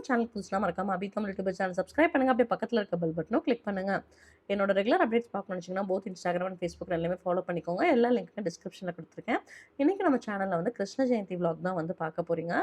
நம்ம சேனல் புதுசுலாம் மறக்காம Abhi Tamil YouTube channel subscribe பண்ணுங்க. அப்படியே பக்கத்தில் இருக்க பெல் பட்டனும் கிளிக் பண்ணுங்க. என்னோட ரெகுலர் அப்டேட்ஸ் பார்க்கணும்னு வச்சிங்கன்னா போத் இன்ஸ்டாகிராம் அண்ட் ஃபேஸ்புக் எல்லாமே ஃபாலோ பண்ணிக்கோங்க. எல்லா லிங்க்கும் டிஸ்கிரிப்ஷனில் கொடுத்துருக்கேன். இன்றைக்கி நம்ம சேனலில் வந்து கிருஷ்ண ஜெயந்தி விலாக் தான் வந்து பார்க்க போகிறீங்க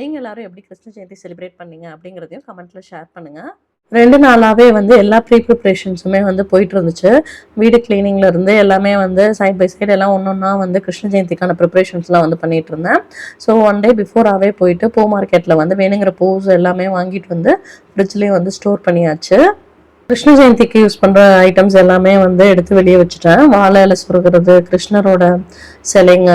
நீங்கள் எல்லாரும் எப்படி கிருஷ்ண ஜெயந்தி செலிப்ரேட் பண்ணீங்க அப்படிங்கிறதையும் கமெண்ட்டில் ஷேர் பண்ணுங்கள் ரெண்டு நாளாகவே வந்து எல்லா ப்ரீ ப்ரிப்ரேஷன்ஸுமே வந்து போயிட்டு இருந்துச்சு வீடு கிளீனிங்ல இருந்து எல்லாமே வந்து சைட் பை சைடு எல்லாம் ஒன்று ஒன்றா வந்து கிருஷ்ண ஜெயந்திக்கான ப்ரிப்ரேஷன்ஸ்லாம் வந்து பண்ணிட்டு இருந்தேன் ஸோ ஒன் டே பிஃபோராகவே போயிட்டு பூ மார்க்கெட்டில் வந்து வேணுங்கிற பூஸ் எல்லாமே வாங்கிட்டு வந்து ஃப்ரிட்ஜ்லேயே வந்து ஸ்டோர் பண்ணியாச்சு. கிருஷ்ண ஜெயந்திக்கு யூஸ் பண்ணுற ஐட்டம்ஸ் எல்லாமே வந்து எடுத்து வெளியே வச்சுட்டேன். வாழை இலை சுருகிறது கிருஷ்ணரோட சிலைங்க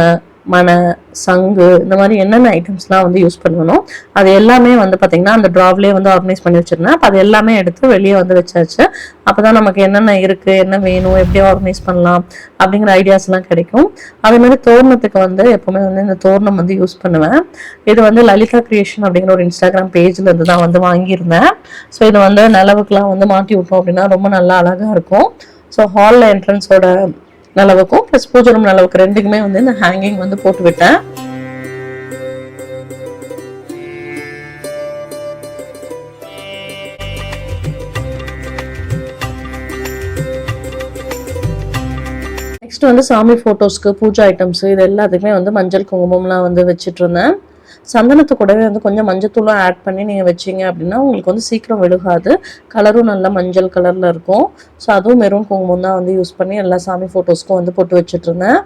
மனை சங்கு இந்த மாதிரி என்னென்ன ஐட்டம்ஸ்லாம் வந்து யூஸ் பண்ணணும் அது எல்லாமே வந்து பார்த்திங்கன்னா அந்த ட்ராவ்லேயே வந்து ஆர்கனைஸ் பண்ணி வச்சிருந்தேன். அப்போ அது எல்லாமே எடுத்து வெளியே வந்து வச்சாச்சு. அப்போ தான் நமக்கு என்னென்ன இருக்குது என்ன வேணும் எப்படி ஆர்கனைஸ் பண்ணலாம் அப்படிங்கிற ஐடியாஸ்லாம் கிடைக்கும். அதேமாதிரி தோரணத்துக்கு வந்து எப்போவுமே வந்து இந்த தோரணம் வந்து யூஸ் பண்ணுவேன். இது வந்து லலிதா கிரியேஷன் அப்படிங்கிற ஒரு இன்ஸ்டாகிராம் பேஜில் தான் வந்து வாங்கியிருந்தேன். ஸோ இது வந்து நிலவுக்குலாம் வந்து மாட்டி விட்டோம் அப்படின்னா ரொம்ப நல்லா அழகாக இருக்கும். ஸோ ஹாலில் என்ட்ரன்ஸோட நிலவுக்கும் ப்ளஸ் பூஜை ரூம் நிலவுக்கு ரெண்டுக்குமே வந்து இந்த ஹேங்கிங் வந்து போட்டு விட்டேன். நெக்ஸ்ட் வந்து சாமி ஃபோட்டோஸ்க்கு பூஜா ஐட்டம்ஸ் இது எல்லாத்துக்குமே வந்து மஞ்சள் குங்குமம்லாம் வந்து வச்சிட்டு இருந்தேன். சந்தனத்து கூடவே வந்து கொஞ்சம் மஞ்சத்தூளும் ஆட் பண்ணி நீங்கள் வச்சீங்க அப்படின்னா உங்களுக்கு வந்து சீக்கிரம் விழுகாது. கலரும் நல்ல மஞ்சள் கலரில் இருக்கும். ஸோ அதுவும் மெரூன் குங்குமம் தான் வந்து யூஸ் பண்ணி எல்லா சாமி ஃபோட்டோஸ்க்கும் வந்து போட்டு வச்சுட்ருந்தேன்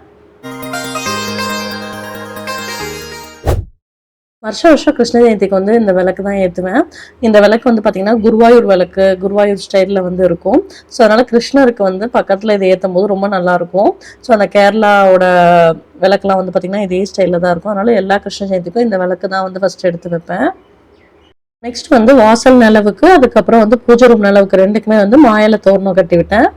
வருஷம் வருஷம் கிருஷ்ண ஜெயந்திக்கு வந்து இந்த விளக்கு தான் ஏற்றுவேன் இந்த விளக்கு வந்து பார்த்திங்கன்னா குருவாயூர் விளக்கு குருவாயூர் ஸ்டைலில் வந்து இருக்கும். ஸோ அதனால் கிருஷ்ணருக்கு வந்து பக்கத்தில் இதை ஏற்றும் போது ரொம்ப நல்லாயிருக்கும் ஸோ அந்த கேரளாவோட விளக்குலாம் வந்து பார்த்திங்கன்னா இதே ஸ்டைலில் தான் இருக்கும். அதனால் எல்லா கிருஷ்ண ஜெயந்திக்கும் இந்த விளக்கு தான் வந்து ஃபஸ்ட் எடுத்து வைப்பேன். நெக்ஸ்ட் வந்து வாசல் நிலவுக்கு அதுக்கப்புறம் வந்து பூஜை ரூம் நிலவுக்கு ரெண்டுக்குமே வந்து மாயில தோரணம் கட்டி விட்டேன்.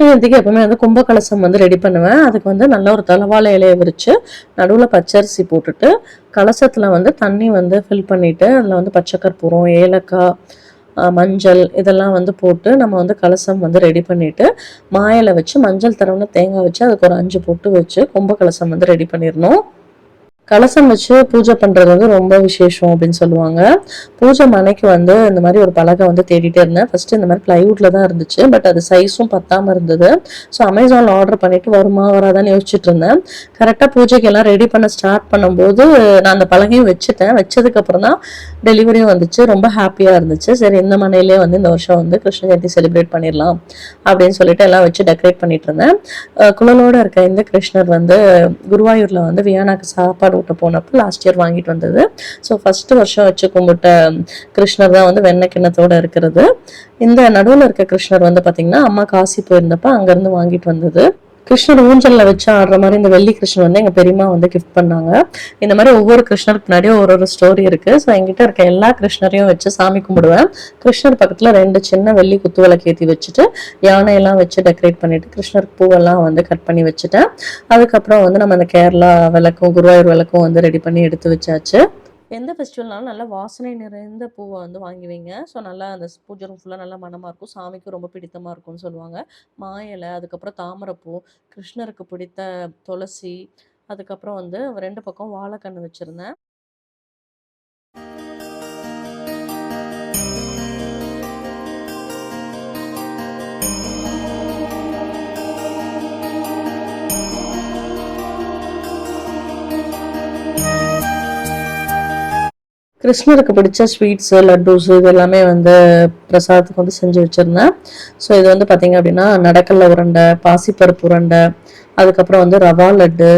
கிருஷ்ண ஜெயந்திக்கு எப்பவுமே வந்து கும்பகலசம் வந்து ரெடி பண்ணுவேன். அதுக்கு வந்து நல்ல ஒரு தலவாழை இலையை விரித்து நடுவில் பச்சரிசி போட்டுட்டு கலசத்தில் வந்து தண்ணி வந்து ஃபில் பண்ணிவிட்டு அதில் வந்து பச்சைக்கற்பூரம் ஏலக்காய் மஞ்சள் இதெல்லாம் வந்து போட்டு நம்ம வந்து கலசம் வந்து ரெடி பண்ணிவிட்டு மாயில வச்சு மஞ்சள் தரவுன்னு தேங்காய் வச்சு அதுக்கு ஒரு அஞ்சு பொட்டு வச்சு கும்ப கலசம் வந்து ரெடி பண்ணிடணும். கலசம் வச்சு பூஜை பண்ணுறது வந்து ரொம்ப விசேஷம் அப்படின்னு சொல்லுவாங்க. பூஜை மனைக்கு வந்து இந்த மாதிரி ஒரு பலகை வந்து தேடிட்டே இருந்தேன். ஃபஸ்ட்டு இந்த மாதிரி ப்ளைவுட்டில் தான் இருந்துச்சு. பட் அது சைஸும் பத்தாமல் இருந்தது. ஸோ அமேசானில் ஆர்டர் பண்ணிட்டு வருமா வராதான்னு யோசிச்சுட்டு இருந்தேன். கரெக்டாக பூஜைக்கு எல்லாம் ரெடி பண்ண ஸ்டார்ட் பண்ணும்போது நான் அந்த பலகையும் வச்சுட்டேன். வச்சதுக்கப்புறம் தான் டெலிவரியும் வந்துச்சு. ரொம்ப ஹாப்பியாக இருந்துச்சு. சரி இந்த மனையிலே வந்து இந்த வருஷம் வந்து கிருஷ்ண ஜெயந்தி செலிப்ரேட் பண்ணிடலாம் அப்படின்னு சொல்லிட்டு எல்லாம் வச்சு டெக்கரேட் பண்ணிட்டு இருந்தேன். குழலோடு இருக்க இந்த கிருஷ்ணர் வந்து குருவாயூரில் வந்து வியானாக்கு சாப்பாடு ஊட்ட போனப்போ லாஸ்ட் இயர் வாங்கிட்டு வந்தது. ஸோ ஃபர்ஸ்ட் வருஷம் வச்சு கும்பிட்ட கிருஷ்ணர் தான் வந்து வெண்ணெய் கிண்ணத்தோட இருக்கிறது. இந்த நடுவில் இருக்க கிருஷ்ணர் வந்து பாத்தீங்கன்னா அம்மா காசி போயிருந்தப்ப அங்கேருந்து வாங்கிட்டு வந்தது. கிருஷ்ணர் ஊஞ்சலில் வச்சு ஆடுற மாதிரி இந்த வெள்ளி கிருஷ்ணர் வந்து எங்கள் பெரியம்மா வந்து கிஃப்ட் பண்ணாங்க. இந்த மாதிரி ஒவ்வொரு கிருஷ்ணருக்கு பின்னாடியும் ஒரு ஒரு ஸ்டோரி இருக்குது ஸோ எங்கிட்ட இருக்க எல்லா கிருஷ்ணரையும் வச்சு சாமி கும்பிடுவேன். கிருஷ்ணர் பக்கத்தில் ரெண்டு சின்ன வெள்ளி குத்து விளக்கேற்றி வச்சுட்டு யானையெல்லாம் வச்சு டெக்கரேட் பண்ணிவிட்டு கிருஷ்ணருக்கு பூவெல்லாம் வந்து கட் பண்ணி வச்சுட்டேன். அதுக்கப்புறம் வந்து நம்ம அந்த கேரளா விளக்கும் குருவாயூர் விளக்கும் வந்து ரெடி பண்ணி எடுத்து வச்சாச்சு. எந்த ஃபெஸ்டிவல்னாலும் நல்லா வாசனை நிறைந்த பூவை வந்து வாங்கி வைங்க ஸோ நல்லா அந்த பூஜை ரூம் ஃபுல்லாக நல்லா மனமாக இருக்கும். சாமிக்கு ரொம்ப பிடித்தமாக இருக்கும்னு சொல்லுவாங்க. மாயலை அதுக்கப்புறம் தாமரைப்பூ கிருஷ்ணருக்கு பிடித்த துளசி அதுக்கப்புறம் வந்து ரெண்டு பக்கம் வாழைக்கன்று வச்சுருந்தேன். கிருஷ்ணருக்கு பிடிச்ச ஸ்வீட்ஸு லட்டூஸு இது எல்லாமே வந்து பிரசாதத்துக்கு வந்து செஞ்சு வச்சுருந்தேன். ஸோ இது வந்து பார்த்திங்க அப்படின்னா நடக்கல்ல உருண்டை பாசிப்பருப்பு உருண்டை அதுக்கப்புறம் வந்து ரவா லட்டு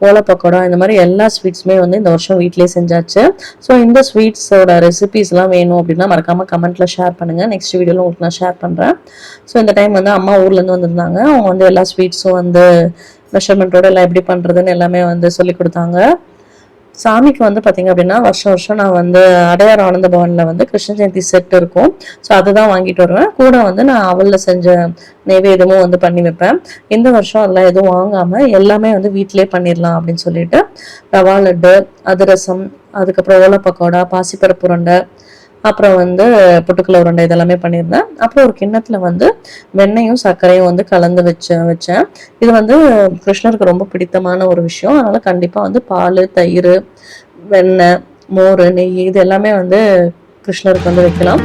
ஓலை பக்கோடா இந்த மாதிரி எல்லா ஸ்வீட்ஸுமே வந்து இந்த வருஷம் வீட்டிலேயே செஞ்சாச்சு. ஸோ இந்த ஸ்வீட்ஸோட ரெசிபீஸ்லாம் வேணும் அப்படின்னா மறக்காமல் கமெண்ட்டில் ஷேர் பண்ணுங்கள் நெக்ஸ்ட் வீடியோவில் உங்களுக்கு நான் ஷேர் பண்ணுறேன் ஸோ இந்த டைம் வந்து அம்மா ஊர்லேருந்து வந்திருந்தாங்க. அவங்க வந்து எல்லா ஸ்வீட்ஸும் வந்து மெஷர்மெண்ட்டோட எல்லாம் எப்படி பண்ணுறதுன்னு எல்லாமே வந்து சொல்லி கொடுத்தாங்க. சாமிக்கு வந்து பார்த்தீங்க அப்படின்னா வருஷம் வருஷம் நான் வந்து அடையார் ஆனந்த பவனில் வந்து கிருஷ்ண ஜெயந்தி செட் இருக்கும். ஸோ அதுதான் வாங்கிட்டு வருவேன். கூட வந்து நான் அவலில் செஞ்ச நெய்வேதமும் வந்து பண்ணி வைப்பேன். இந்த வருஷம் அதெல்லாம் எதுவும் வாங்காமல் எல்லாமே வந்து வீட்டிலே பண்ணிடலாம் அப்படின்னு சொல்லிட்டு ரவா லட்டு அதிரசம் அதுக்கப்புறம் ஓலை பக்கோடா பாசிப்பருப்பு உருண்டை அப்புறம் வந்து பொட்டுக்கலை உருண்டை இதெல்லாமே பண்ணியிருந்தேன். அப்புறம் ஒரு கிண்ணத்தில் வந்து வெண்ணெயும் சர்க்கரையும் வந்து கலந்து வச்ச வச்சேன். இது வந்து கிருஷ்ணருக்கு ரொம்ப பிடித்தமான ஒரு விஷயம். அதனால் கண்டிப்பாக வந்து பால் தயிர் வெண்ணெய் மோர் நெய் இது எல்லாமே வந்து கிருஷ்ணருக்கு வந்து வைக்கலாம்.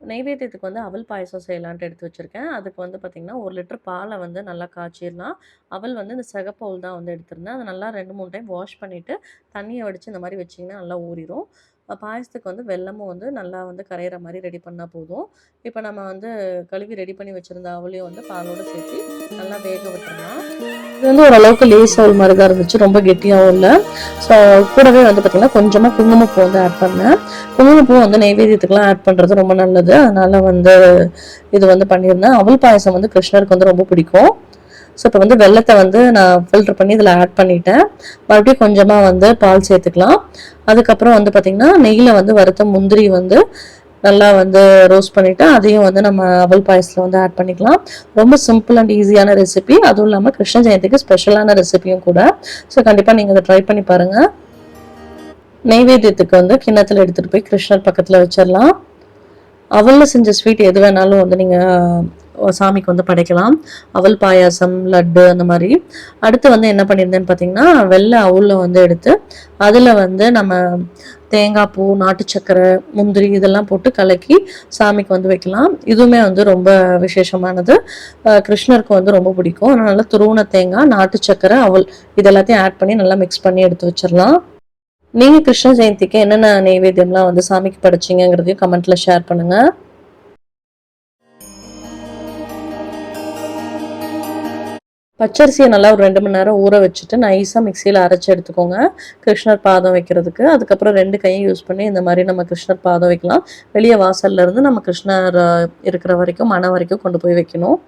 நெய்வேத்தியத்துக்கு வந்து அவல் பாயசம் செய்யலான்ட்டு எடுத்து வச்சுருக்கேன். அதுக்கு வந்து பார்த்திங்கன்னா ஒரு லிட்டர் பாலை வந்து நல்லா காய்ச்சிடலாம் அவல் வந்து இந்த சிகப்பவுல் தான் வந்து எடுத்திருந்தேன். அதை நல்லா ரெண்டு மூணு டைம் வாஷ் பண்ணிவிட்டு தண்ணியை வடித்து இந்த மாதிரி வச்சிங்கன்னா நல்லா ஊறிடும் பாயசத்துக்கு வந்து வெல்லமும் வந்து நல்லா வந்து கரையிற மாதிரி ரெடி பண்ணால் போதும். இப்போ நம்ம வந்து கழுவி ரெடி பண்ணி வச்சுருந்த அவளையும் வந்து பாலோடு சேர்த்து நல்லா வேக விட்டுறலாம் இது வந்து ஓரளவுக்கு லேசாக ஒரு மாதிரி தான் இருந்துச்சு ரொம்ப கெட்டியாகவும் இல்லை. ஸோ கூடவே வந்து பார்த்திங்கன்னா கொஞ்சமாக குங்குமப்பூ வந்து ஆட் பண்ணேன். குங்குமப்பூ வந்து நைவேத்தியத்துக்குலாம் ஆட் பண்ணுறது ரொம்ப நல்லது. அதனால் வந்து இது வந்து பண்ணியிருந்தேன். அவல் பாயசம் வந்து கிருஷ்ணருக்கு வந்து ரொம்ப பிடிக்கும். ஸோ இப்போ வந்து வெள்ளத்தை வந்து நான் ஃபில்டர் பண்ணி இதில் ஆட் பண்ணிட்டேன். மறுபடியும் கொஞ்சமாக வந்து பால் சேர்த்துக்கலாம். அதுக்கப்புறம் வந்து பார்த்திங்கன்னா நெய்யில் வந்து வறுத்த முந்திரி வந்து நல்லா வந்து ரோஸ்ட் பண்ணிவிட்டு அதையும் வந்து நம்ம அவல் பாயசத்தில் வந்து ஆட் பண்ணிக்கலாம். ரொம்ப சிம்பிள் அண்ட் ஈஸியான ரெசிபி அதுவும் இல்லாமல் கிருஷ்ண ஜெயந்திக்கு ஸ்பெஷலான ரெசிபியும் கூட. ஸோ கண்டிப்பாக நீங்கள் அதை ட்ரை பண்ணி பாருங்கள் நெய்வேத்தியத்துக்கு வந்து கிண்ணத்தில் எடுத்துகிட்டு போய் கிருஷ்ணர் பக்கத்தில் வச்சிடலாம். அவலில் செஞ்ச ஸ்வீட் எது வேணாலும் வந்து நீங்கள் சாமிக்கு வந்து படைக்கலாம். அவல் பாயாசம் லட்டு அந்த மாதிரி. அடுத்து வந்து என்ன பண்ணியிருந்தேன்னு பார்த்தீங்கன்னா வெள்ளை அவுளில் வந்து எடுத்து அதில் வந்து நம்ம தேங்காய் பூ நாட்டு சக்கரை முந்திரி இதெல்லாம் போட்டு கலக்கி சாமிக்கு வந்து வைக்கலாம். இதுவுமே வந்து ரொம்ப விசேஷமானது. கிருஷ்ணருக்கு வந்து ரொம்ப பிடிக்கும். அதனால துருவன தேங்காய் நாட்டு சக்கரை அவல் இது எல்லாத்தையும் ஆட் பண்ணி நல்லா மிக்ஸ் பண்ணி எடுத்து வச்சிடலாம். நீங்கள் கிருஷ்ண ஜெயந்திக்கு என்னென்ன நெய்வேத்தியம்லாம் வந்து சாமிக்கு படைச்சீங்கிறதையும் கமெண்ட்டில் ஷேர் பண்ணுங்கள் பச்சரிசியை நல்லா ஒரு ரெண்டு மணி நேரம் ஊற வச்சுட்டு நைஸாக மிக்சியில் அரைச்சி எடுத்துக்கோங்க. கிருஷ்ணர் பாதம் வைக்கிறதுக்கு. அதுக்கப்புறம் ரெண்டு கையும் யூஸ் பண்ணி இந்த மாதிரி நம்ம கிருஷ்ணர் பாதம் வைக்கலாம். வெளியே வாசல்ல இருந்து நம்ம கிருஷ்ணர் இருக்கிற வரைக்கும் மன வரைக்கும் கொண்டு போய் வைக்கணும்.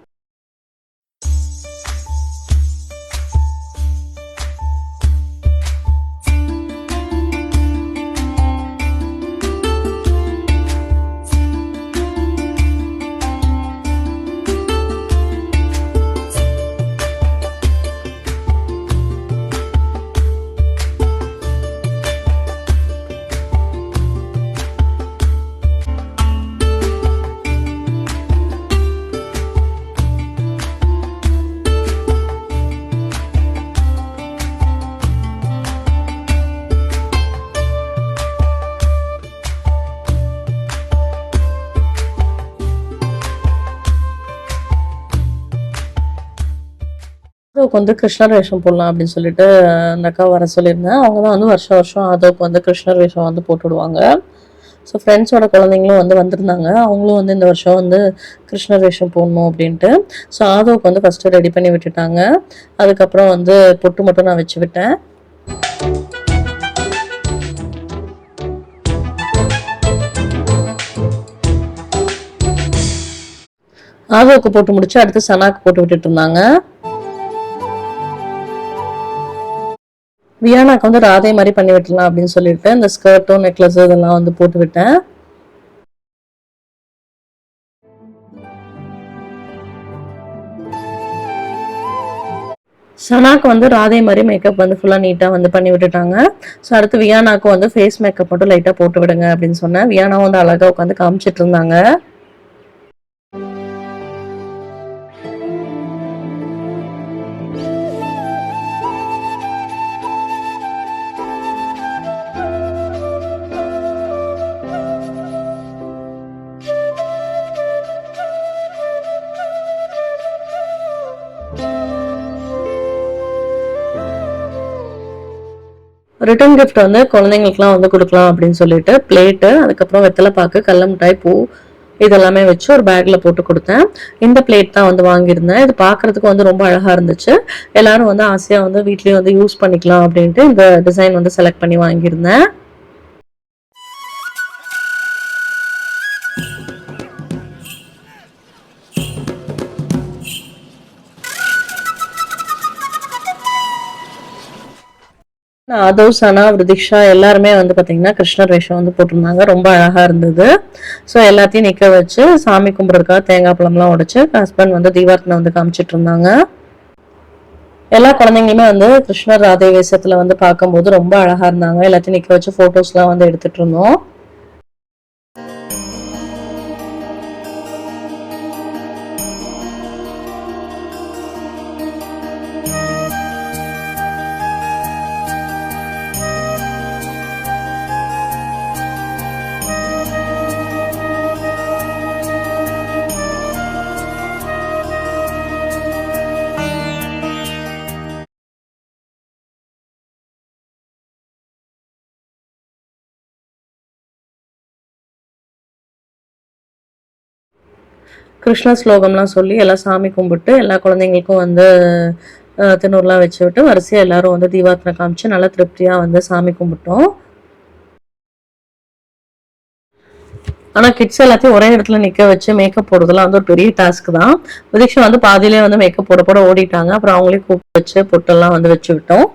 ஆதோக்கு வந்து கிருஷ்ணர் வேஷம் போடலாம் அப்படின்னு சொல்லிட்டு அந்த அக்கா வர சொல்லியிருந்தேன். அவங்க தான் வந்து வருஷம் வருஷம் ஆதோக்கு வந்து கிருஷ்ணர் வேஷம் வந்து போட்டு விடுவாங்க. ஸோ ஃப்ரெண்ட்ஸோட குழந்தைங்களும் வந்து வந்திருந்தாங்க. அவங்களும் வந்து இந்த வருஷம் வந்து கிருஷ்ணர் வேஷம் போடணும் அப்படின்ட்டு. ஸோ ஆதோக்கு வந்து ஃபஸ்ட்டு ரெடி பண்ணி விட்டுட்டாங்க. அதுக்கப்புறம் வந்து பொட்டு மட்டும் நான் வச்சு விட்டேன். ஆதோக்கு போட்டு முடிச்சு அடுத்து சனாக்கு போட்டு விட்டுட்டு இருந்தாங்க. வியானாக்கு வந்து ராதே மாதிரி பண்ணி விட்டலாம் அப்படின்னு சொல்லிட்டு இந்த ஸ்கர்ட்டும் நெக்லஸ் இதெல்லாம் வந்து போட்டு விட்டேன். சனாக்கு வந்து ராதே மாதிரி மேக்கப் வந்து ஃபுல்லாக நீட்டாக வந்து பண்ணி விட்டுட்டாங்க. ஸோ அடுத்து வியானாக்கு வந்து ஃபேஸ் மேக்கப் மட்டும் லைட்டாக போட்டு விடுங்க அப்படின்னு சொன்னேன். வியானா வந்து அழகாக உட்காந்து காமிச்சிட்டு இருந்தாங்க. ரிட்டன் கிஃப்ட் வந்து குழந்தைங்களுக்குலாம் வந்து கொடுக்கலாம் அப்படின்னு சொல்லிட்டு பிளேட்டு அதுக்கப்புறம் வெத்தலை பாக்கு கடல மிட்டாய் பூ இதெல்லாமே வச்சு ஒரு பேக்கில் போட்டு கொடுத்தேன். இந்த பிளேட் தான் வந்து வாங்கியிருந்தேன். இது பார்க்கறதுக்கு வந்து ரொம்ப அழகாக இருந்துச்சு. எல்லாரும் வந்து ஆசையாக வந்து வீட்லேயும் வந்து யூஸ் பண்ணிக்கலாம் அப்படின்ட்டு இந்த டிசைன் வந்து செலக்ட் பண்ணி வாங்கியிருந்தேன். அதோ சனா விருதிஷா எல்லாருமே வந்து பார்த்தீங்கன்னா கிருஷ்ணர் வேஷம் வந்து போட்டிருந்தாங்க. ரொம்ப அழகாக இருந்தது. ஸோ எல்லாத்தையும் நிற்க வச்சு சாமி கும்பிட்றதுக்காக தேங்காய் பழம்லாம் உடைச்சு ஹஸ்பண்ட் வந்து தீபார்த்தனை வந்து காமிச்சிட்டு இருந்தாங்க. எல்லா குழந்தைங்களுமே வந்து கிருஷ்ணர் ராதை வேஷத்தில் வந்து பார்க்கும்போது ரொம்ப அழகாக இருந்தாங்க. எல்லாத்தையும் நிற்க வச்சு ஃபோட்டோஸ்லாம் வந்து எடுத்துகிட்டு இருந்தோம். கிருஷ்ண ஸ்லோகம்லாம் சொல்லி எல்லாம் சாமி கும்பிட்டு எல்லா குழந்தைங்களுக்கும் வந்து தின்னூர்லாம் வச்சு விட்டு வரிசையாக எல்லாரும் வந்து தீபார்த்தனை காமிச்சு நல்லா திருப்தியாக வந்து சாமி கும்பிட்டோம். ஆனால் கிட்ஸ் எல்லாத்தையும் ஒரே இடத்துல நிற்க வச்சு மேக்கப் போடுறதுலாம் வந்து ஒரு பெரிய டாஸ்க் தான். விதிக்ஷா வந்து பாதியிலே வந்து மேக்கப் போட போட ஓடிட்டாங்க. அப்புறம் அவங்களே கூப்பிட்டு வச்சு பொட்டெல்லாம் வந்து வச்சு விட்டோம்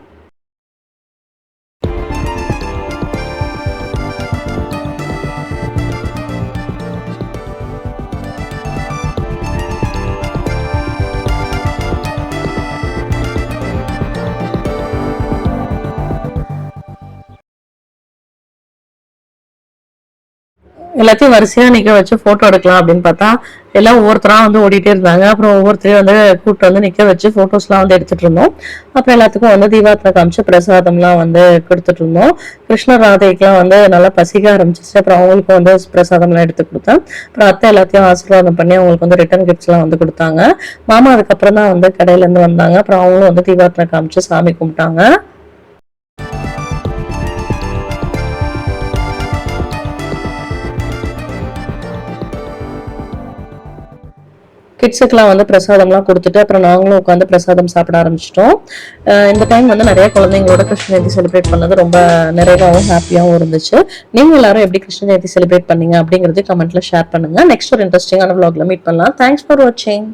எல்லாத்தையும் வரிசையா நிக்க வச்சு போட்டோ எடுக்கலாம் அப்படின்னு பார்த்தா எல்லாம் ஒவ்வொருத்தரா வந்து ஓடிட்டே இருந்தாங்க. அப்புறம் ஒவ்வொருத்தரையும் வந்து கூப்பிட்டு வந்து நிக்க வச்சு ஃபோட்டோஸ்லாம் வந்து எடுத்துட்டு இருந்தோம். அப்புறம் எல்லாத்துக்கும் வந்து தீபாத்திர காமிச்சு பிரசாதம்லாம் வந்து கொடுத்துட்டு இருந்தோம். கிருஷ்ண ராதைக்கெல்லாம் வந்து நல்லா பசிக்க ஆரம்பிச்சிச்சு. அப்புறம் அவங்களுக்கு வந்து பிரசாதம்லாம் எடுத்து கொடுத்தேன். அப்புறம் அத்தை எல்லாத்தையும் ஆசீர்வாதம் பண்ணி அவங்களுக்கு வந்து ரிட்டர்ன் கிஃப்ட்ஸ்லாம் வந்து கொடுத்தாங்க. மாமா அதுக்கப்புறம் தான் வந்து கடையில இருந்து வந்தாங்க. அப்புறம் அவங்களும் வந்து தீபாத்திரம் காமிச்சு சாமி கும்பிட்டாங்க. கிட்ஸுக்கெல்லாம் வந்து பிரசாதம்லாம் கொடுத்துட்டு அப்புறம் நாங்களும் உட்காந்து பிரசாதம் சாப்பிட ஆரம்பிச்சிட்டோம். இந்த டைம் வந்து நிறைய குழந்தைங்களோட கிருஷ்ண ஜெயந்தி செலிப்ரேட் பண்ணது ரொம்ப நிறைவாகவும் ஹாப்பியாகவும் இருந்துச்சு. நீங்க எல்லாரும் எப்படி கிருஷ்ண ஜெயந்தி செலிப்ரேட் பண்ணீங்க அப்படிங்கறது கமெண்ட்ல ஷேர் பண்ணுங்க. நெக்ஸ்ட் ஒரு இன்ட்ரெஸ்டிங்கான vlogல மீட் பண்ணலாம். தேங்க்ஸ் ஃபார் வாட்சிங்